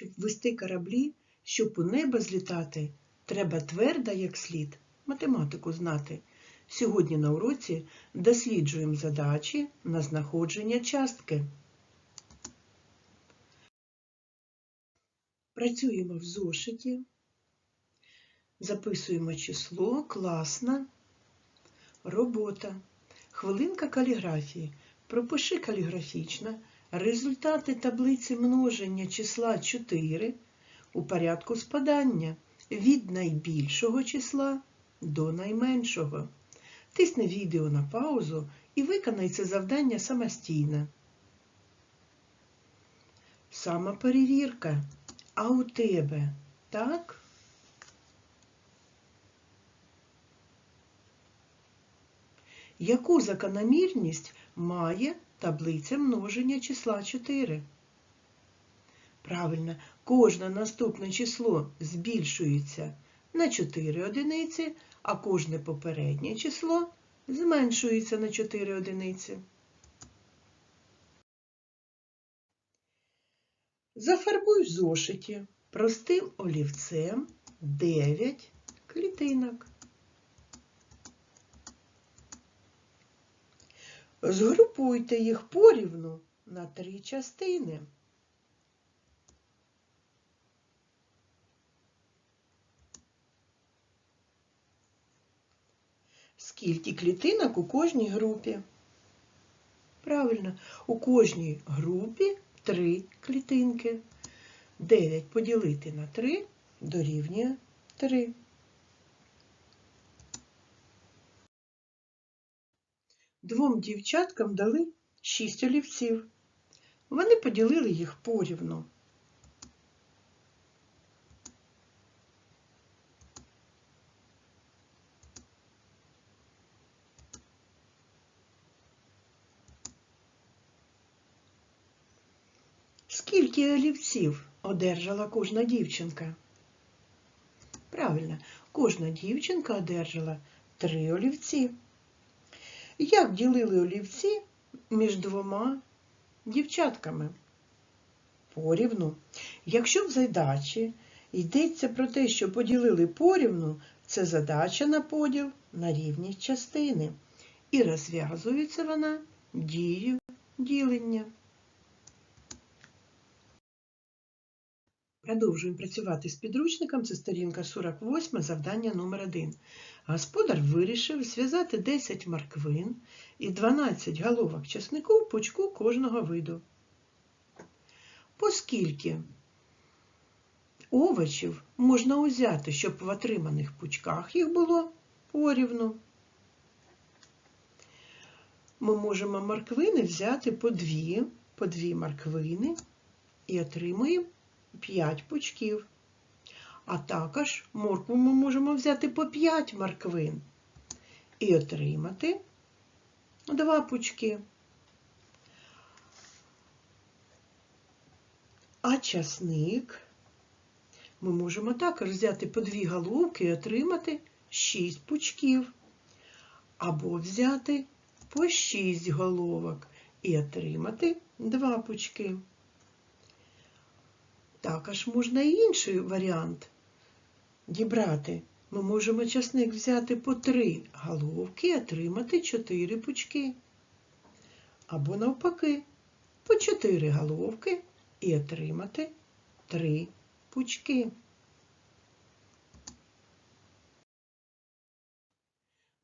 Щоб вести кораблі, щоб у небо злітати, треба тверда, як слід, математику знати. Сьогодні на уроці досліджуємо задачі на знаходження частки. Працюємо в зошиті, записуємо число, класна, робота, хвилинка каліграфії. Пропиши каліграфічно результати таблиці множення числа 4 у порядку спадання від найбільшого числа до найменшого. Тисни відео на паузу і виконай це завдання самостійно. Самоперевірка. А у тебе так? Яку закономірність має таблиця множення числа 4? Правильно, кожне наступне число збільшується на 4 одиниці, а кожне попереднє число зменшується на 4 одиниці. Зафарбуй зошиті простим олівцем 9 клітинок. Згрупуйте їх порівну на три частини. Скільки клітинок у кожній групі? Правильно, у кожній групі три клітинки. 9 поділити на 3 дорівнює 3. Двом дівчаткам дали 6 олівців. Вони поділили їх порівну. Скільки олівців одержала кожна дівчинка? Правильно, кожна дівчинка одержала три олівці. Як ділили олівці між двома дівчатками? Порівну. Якщо в задачі йдеться про те, що поділили порівну, це задача на поділ на рівні частини. І розв'язується вона дією ділення. Продовжуємо працювати з підручником. Це сторінка 48, завдання номер 1. Господар вирішив зв'язати 10 морквин і 12 головок часнику в пучку кожного виду. Поскільки овочів можна узяти, щоб в отриманих пучках їх було порівну. Ми можемо морквини взяти по дві, по дві морквини і отримуємо 5 пучків. А також моркву ми можемо взяти по 5 морквин і отримати 2 пучки. А часник ми можемо також взяти по 2 головки і отримати 6 пучків. Або взяти по 6 головок і отримати 2 пучки. Також можна і інший варіант дібрати. Ми можемо часник взяти по три головки і отримати чотири пучки. Або навпаки, по чотири головки і отримати три пучки.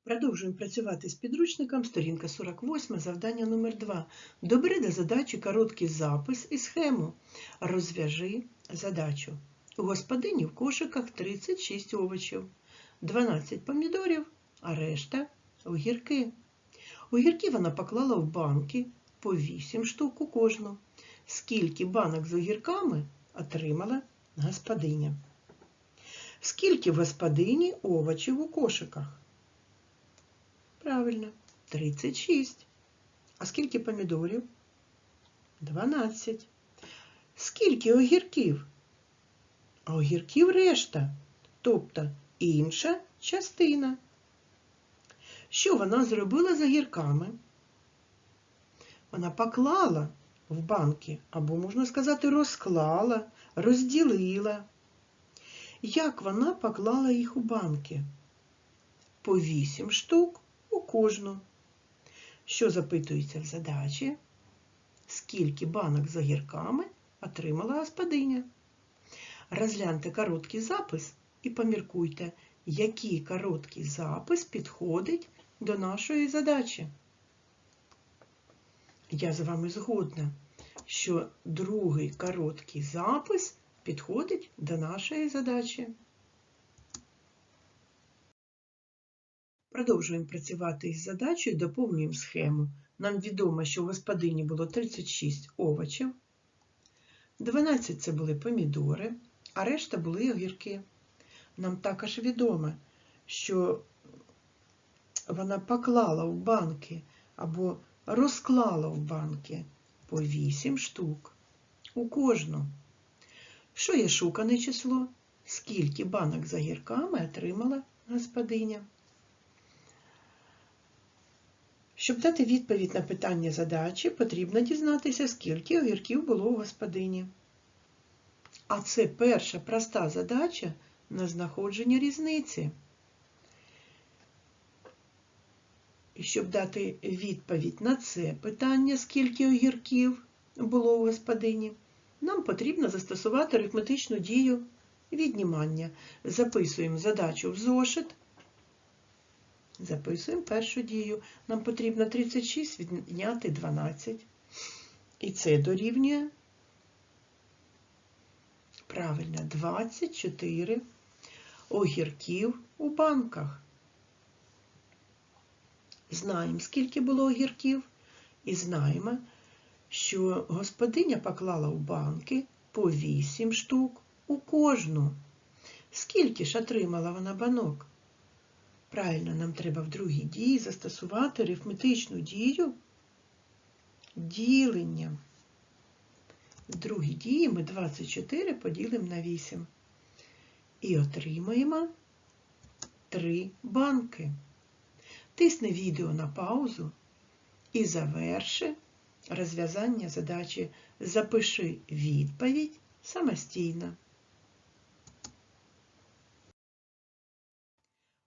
Продовжуємо працювати з підручником, сторінка 48, завдання номер 2. Добери до задачі короткий запис і схему. Розв'яжи задачу. У господині в кошиках 36 овочів, 12 помідорів, а решта огірки. Огірки вона поклала в банки по 8 штук у кожну. Скільки банок з огірками отримала господиня? Скільки в господині овочів у кошиках? Правильно, 36. А скільки помідорів? 12. Скільки огірків? А огірків решта, тобто інша частина. Що вона зробила з огірками? Вона поклала в банки, або, можна сказати, розклала, розділила. Як вона поклала їх у банки? По 8 штук кожну. Що запитується в задачі? Скільки банок з огірками отримала господиня? Розгляньте короткий запис і поміркуйте, який короткий запис підходить до нашої задачі. Я з вами згодна, що другий короткий запис підходить до нашої задачі. Продовжуємо працювати із задачею, доповнюємо схему. Нам відомо, що у господині було 36 овочів, 12 це були помідори, а решта були огірки. Нам також відомо, що вона поклала в банки або розклала в банки по 8 штук у кожну. Що є шукане число? Скільки банок з огірками отримала господиня? Щоб дати відповідь на питання задачі, потрібно дізнатися, скільки огірків було у господині. А це перша проста задача на знаходження різниці. І щоб дати відповідь на це питання, скільки огірків було у господині, нам потрібно застосувати арифметичну дію віднімання. Записуємо задачу в зошит. Записуємо першу дію. Нам потрібно 36 відняти 12. І це дорівнює правильно 24 огірків у банках. Знаємо, скільки було огірків, і знаємо, що господиня поклала у банки по 8 штук у кожну. Скільки ж отримала вона банок? Правильно, нам треба в другій дії застосувати арифметичну дію ділення. В другій дії ми 24 поділимо на 8 і отримаємо 3 банки. Тисни відео на паузу і заверши розв'язання задачі. Запиши відповідь самостійно.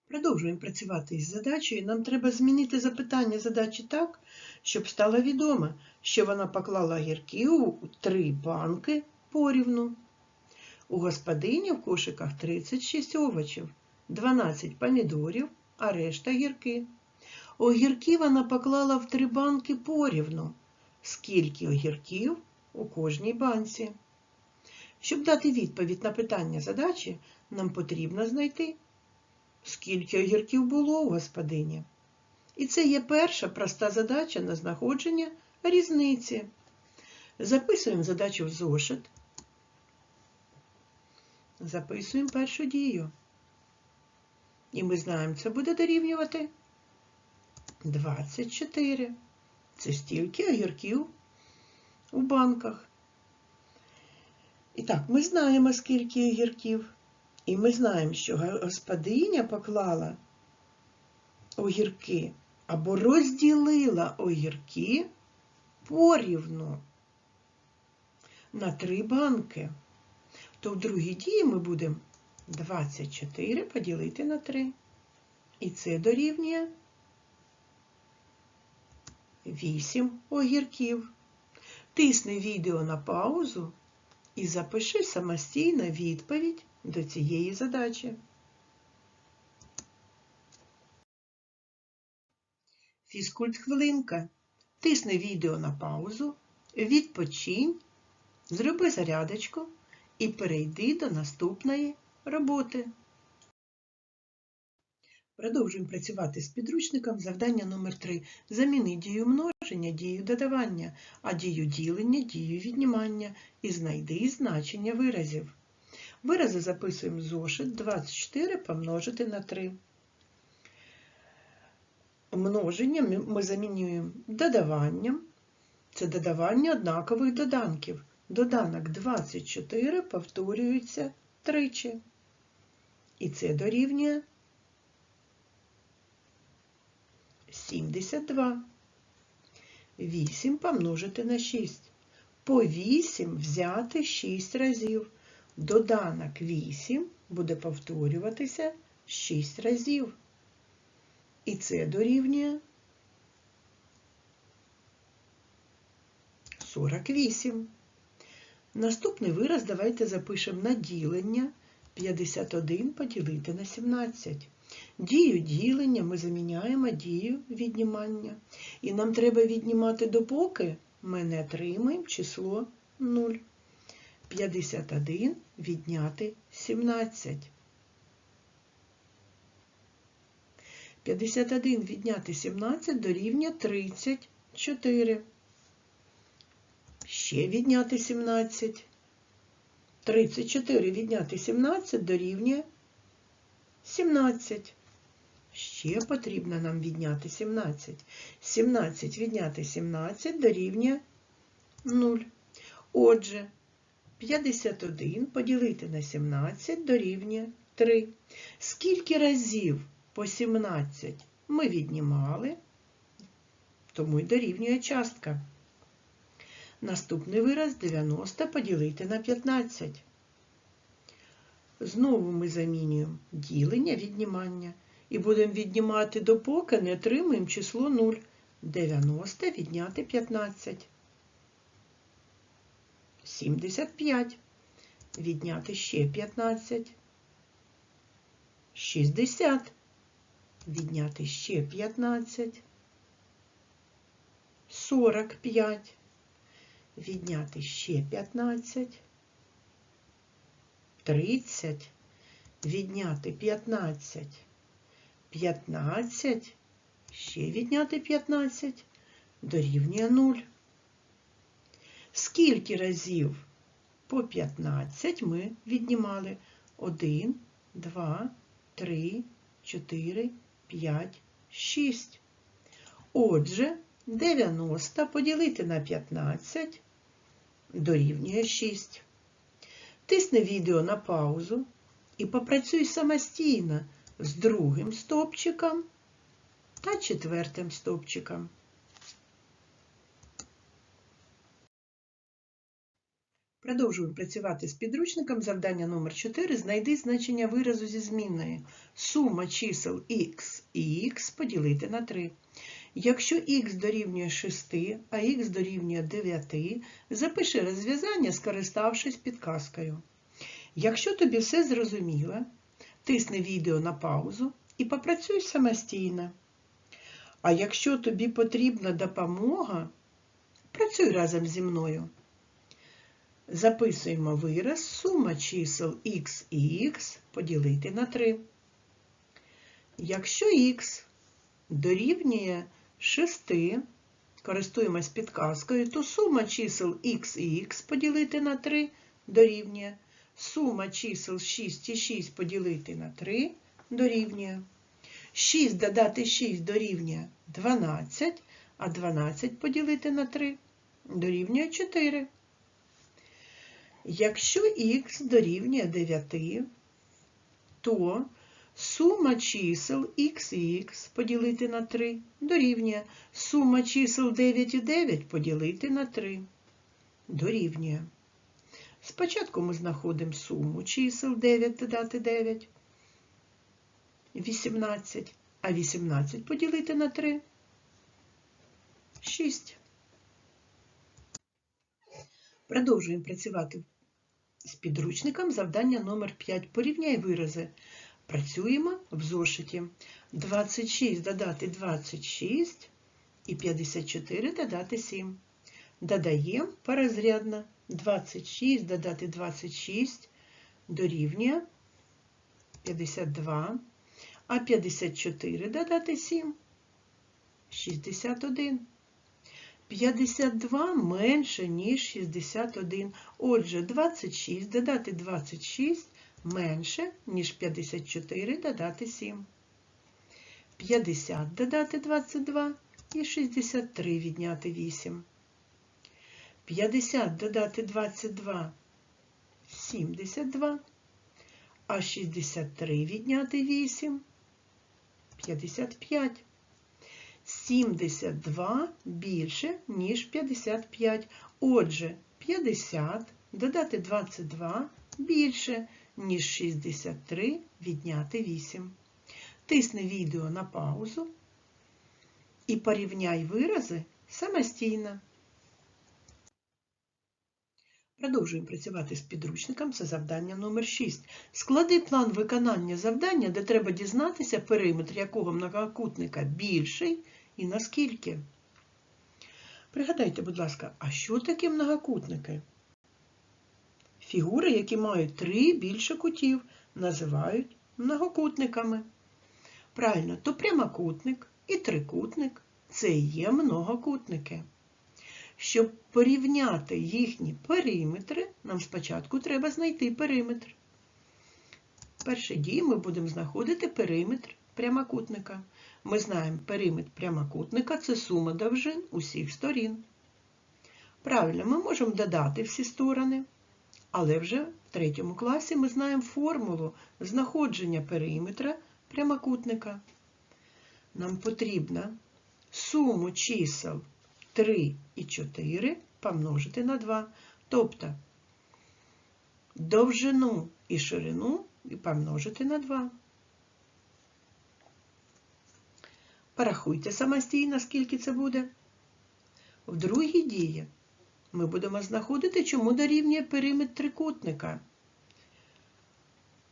Продовжуємо працювати із задачею. Нам треба змінити запитання задачі так, щоб стало відомо, що вона поклала гірки у три банки порівну. У господині в кошиках 36 овочів, 12 помідорів, а решта гірки. Огірки вона поклала в три банки порівну. Скільки огірків у кожній банці? Щоб дати відповідь на питання задачі, нам потрібно знайти, скільки огірків було у господині. І це є перша проста задача на знаходження різниці. Записуємо задачу в зошит. Записуємо першу дію. І ми знаємо, це буде дорівнювати 24. Це стільки огірків у банках. І так, ми знаємо, скільки огірків. І ми знаємо, що господиня поклала огірки або розділила огірки порівну на три банки. То в другій дії ми будемо 24 поділити на 3. І це дорівнює 8 огірків. Тисни відео на паузу і запиши самостійно відповідь до цієї задачі. Фізкульт хвилинка. Тисни відео на паузу, відпочинь, зроби зарядочку і перейди до наступної роботи. Продовжуємо працювати з підручником. Завдання номер 3 Заміни дію множення, дію додавання, а дію ділення, дію віднімання і знайди значення виразів. Вирази записуємо зошит 24 помножити на 3. Множення ми замінюємо додаванням. Це додавання однакових доданків. Доданок 24 повторюється тричі. І це дорівнює 72. 8 помножити на 6. По 8 взяти 6 разів. Доданок 8 буде повторюватися 6 разів. І це дорівнює 48. Наступний вираз давайте запишемо на ділення 51 поділити на 17. Дію ділення ми заміняємо дію віднімання. І нам треба віднімати допоки ми не отримаємо число 0. 51 відняти 17. 51 відняти 17 дорівнює 34. Ще відняти 17. 34 відняти 17 дорівнює 17. Ще потрібно нам відняти 17. 17 відняти 17 дорівнює 0. Отже, 51 поділити на 17 дорівнює 3. Скільки разів по 17 ми віднімали, тому й дорівнює частка. Наступний вираз 90 поділити на 15. Знову ми замінюємо ділення віднімання і будемо віднімати допоки не отримаємо число 0. 90 відняти 15. 75. Відняти ще 15. 60. Відняти ще 15. 45. Відняти ще 15. 30. Відняти 15. 15. Ще відняти 15. Дорівнює 0. Скільки разів по 15 ми віднімали? 1, 2, 3, 4, 5, 6. Отже, 90 поділити на 15 дорівнює 6. Тисни відео на паузу і попрацюй самостійно з другим стовпчиком та четвертим стовпчиком. Продовжуємо працювати з підручником. Завдання номер 4. Знайди значення виразу зі змінною. Сума чисел x і x поділити на 3. Якщо х дорівнює 6, а х дорівнює 9, запиши розв'язання, скориставшись підказкою. Якщо тобі все зрозуміло, тисни відео на паузу і попрацюй самостійно. А якщо тобі потрібна допомога, працюй разом зі мною. Записуємо вираз сума чисел х і х поділити на 3. Якщо х дорівнює 6, користуємось підказкою, то сума чисел х і х поділити на 3 дорівнює. Сума чисел 6 і 6 поділити на 3 дорівнює. 6 додати 6 дорівнює 12, а 12 поділити на 3 дорівнює 4. Якщо х дорівнює 9, то сума чисел х і х поділити на 3 дорівнює. Сума чисел 9 і 9 поділити на 3 дорівнює. Спочатку ми знаходимо суму чисел 9 додати 9, 18, а 18 поділити на 3 6. Продовжуємо працювати з підручником. Завдання номер 5. Порівняй вирази. Працюємо в зошиті. 26 додати 26 і 54 додати 7. Додаємо порозрядно. 26 додати 26 дорівнює 52, а 54 додати 7 61. 52 менше, ніж 61. Отже, 26 додати 26 менше, ніж 54 додати 7. 50 додати 22 і 63 відняти 8. 50 додати 22 72, а 63 відняти 8 55. 72 більше, ніж 55. Отже, 50 додати 22 більше, ніж 63 відняти 8. Тисни відео на паузу і порівняй вирази самостійно. Продовжуємо працювати з підручником. Це завдання номер 6. Склади план виконання завдання, де треба дізнатися, периметр якого многокутника більший і наскільки. Пригадайте, будь ласка, а що таке многокутники? Фігури, які мають три більше кутів, називають многокутниками. Правильно, то прямокутник і трикутник це є многокутники. Щоб порівняти їхні периметри, нам спочатку треба знайти периметр. Перший дій ми будемо знаходити периметр прямокутника. Ми знаємо, периметр прямокутника це сума довжин усіх сторін. Правильно, ми можемо додати всі сторони, але вже в третьому класі ми знаємо формулу знаходження периметра прямокутника. Нам потрібно суму чисел 3 і 4 помножити на 2. Тобто довжину і ширину помножити на 2. Порахуйте самостійно, скільки це буде. В другій дії ми будемо знаходити, чому дорівнює периметр трикутника.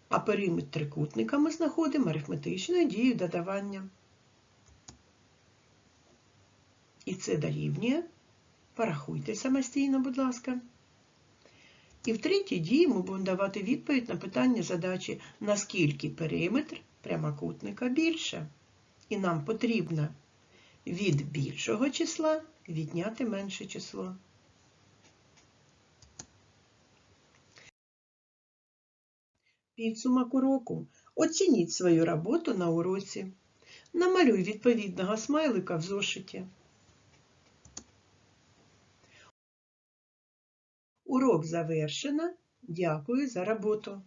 А периметр трикутника ми знаходимо арифметичною дією додавання. І це дорівнює. Порахуйте самостійно, будь ласка. І в третій дії ми будемо давати відповідь на питання задачі, наскільки периметр прямокутника більше. І нам потрібно від більшого числа відняти менше число. Підсумок уроку. Оцініть свою роботу на уроці. Намалюй відповідного смайлика в зошиті. Урок завершено. Дякую за роботу.